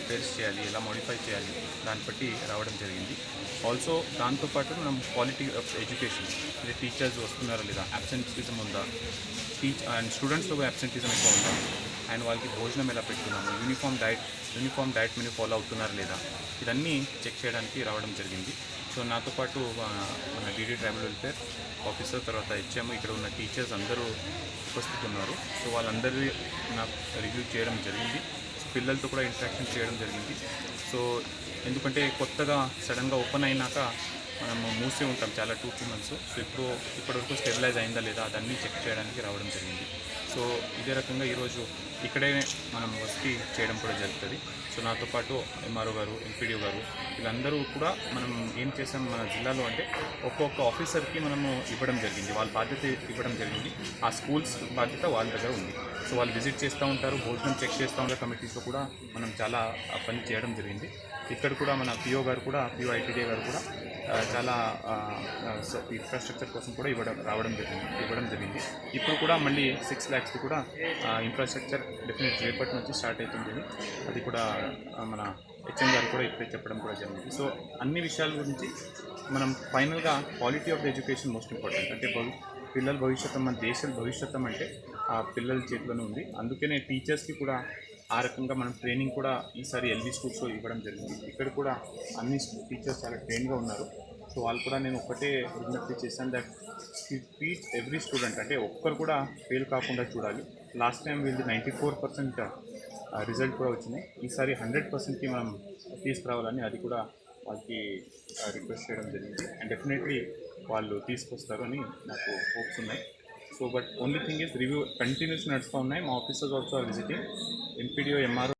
Repairs చేయాలి ఎలా modify చేయాలి దాన్ని బట్టి రావడం జరిగింది. ఆల్సో దాంతోపాటు మనం క్వాలిటీ ఆఫ్ ఎడ్యుకేషన్ అంటే టీచర్స్ వస్తున్నారా లేదా అబ్సెంటిజం ఉందా టీచ్ అండ్ స్టూడెంట్స్లో అబ్సెంటిజం ఎక్కువ ఉందా అండ్ వాళ్ళకి భోజనం ఎలా పెట్టుకున్నాము uniform diet uniform diet menu follow అవుతున్నారా లేదా ఇదన్నీ చెక్ చేయడానికి రావడం జరిగింది. సో నాతో పాటు మన డీడీ ట్రైబల్ వెల్ఫేర్ ఆఫీసర్ తర్వాత హెచ్ఎం ఇక్కడ ఉన్న టీచర్స్ అందరూ ఉపస్థితి ఉన్నారు సో వాళ్ళందరి నాకు రివ్యూ చేయడం జరిగింది. పిల్లలతో కూడా ఇంటరాక్షన్ చేయడం జరిగింది. సో ఎందుకంటే కొత్తగా సడన్గా ఓపెన్ అయినాక మనము మూసే ఉంటాం చాలా టూ త్రీ మంత్స్ సో ఇప్పుడు ఇప్పటివరకు స్టెబిలైజ్ అయిందా లేదా అదన్నీ చెక్ చేయడానికి రావడం జరిగింది. సో ఇదే రకంగా ఈరోజు ఇక్కడే మనం వసతి చేయడం కూడా జరుగుతుంది. సో నాతో పాటు ఎంఆర్ఓ గారు ఎంపీడీఓ గారు వీళ్ళందరూ కూడా మనం ఏం చేసాం మన జిల్లాలో అంటే ఒక్కొక్క ఆఫీసర్కి మనము ఇవ్వడం జరిగింది. వాళ్ళ బాధ్యత ఇవ్వడం జరిగింది. ఆ స్కూల్స్ బాధ్యత వాళ్ళ దగ్గర ఉంది. సో వాళ్ళు విజిట్ చేస్తూ ఉంటారు భోజనం చెక్ చేస్తూ ఉంటారు. కమిటీస్లో కూడా మనం చాలా పని చేయడం జరిగింది. ఇక్కడ కూడా మన పిఓ గారు కూడా పిఓ ఐటీడీ గారు కూడా చాలా ఇన్ఫ్రాస్ట్రక్చర్ కోసం కూడా ఇవ్వడం రావడం జరిగింది ఇవ్వడం జరిగింది. ఇప్పుడు కూడా మళ్ళీ సిక్స్ ల్యాక్స్కి కూడా ఇన్ఫ్రాస్ట్రక్చర్ డెఫినెట్ రేపటి నుంచి స్టార్ట్ అవుతుంది. అది కూడా మన హెచ్ఎం గారు కూడా ఇప్పుడే చెప్పడం కూడా జరిగింది. సో అన్ని విషయాల గురించి మనం ఫైనల్గా quality of education most important అంటే భవి పిల్లల భవిష్యత్తు మన దేశం భవిష్యత్తు అంటే ఆ పిల్లల చేతిలోనే ఉంది. అందుకనే టీచర్స్కి కూడా ఆ రకంగా మనం ట్రైనింగ్ కూడా ఈసారి ఎల్వి స్కూల్స్లో ఇవ్వడం జరిగింది. ఇక్కడ కూడా అన్ని టీచర్స్ చాలా ట్రైన్గా ఉన్నారు. సో వాళ్ళు కూడా నేను ఒక్కటే విజ్ఞప్తి చేశాను దట్ ట్రీట్ ఎవ్రీ స్టూడెంట్ అంటే ఒక్కరు కూడా ఫెయిల్ కాకుండా చూడాలి. లాస్ట్ టైం వీళ్ళు నైంటీ ఫోర్ పర్సెంట్ రిజల్ట్ కూడా వచ్చినాయి ఈసారి హండ్రెడ్ పర్సెంట్కి మనం తీసుకురావాలని అది కూడా వాళ్ళకి uh, రిక్వెస్ట్ చేయడం జరిగింది. అండ్ డెఫినెట్లీ వాళ్ళు తీసుకొస్తారు అని నాకు హోప్స్ ఉన్నాయి. So but only thing is review continues నడుస్తూ ఉన్నాయి. మా officers also are visiting MPDO MRO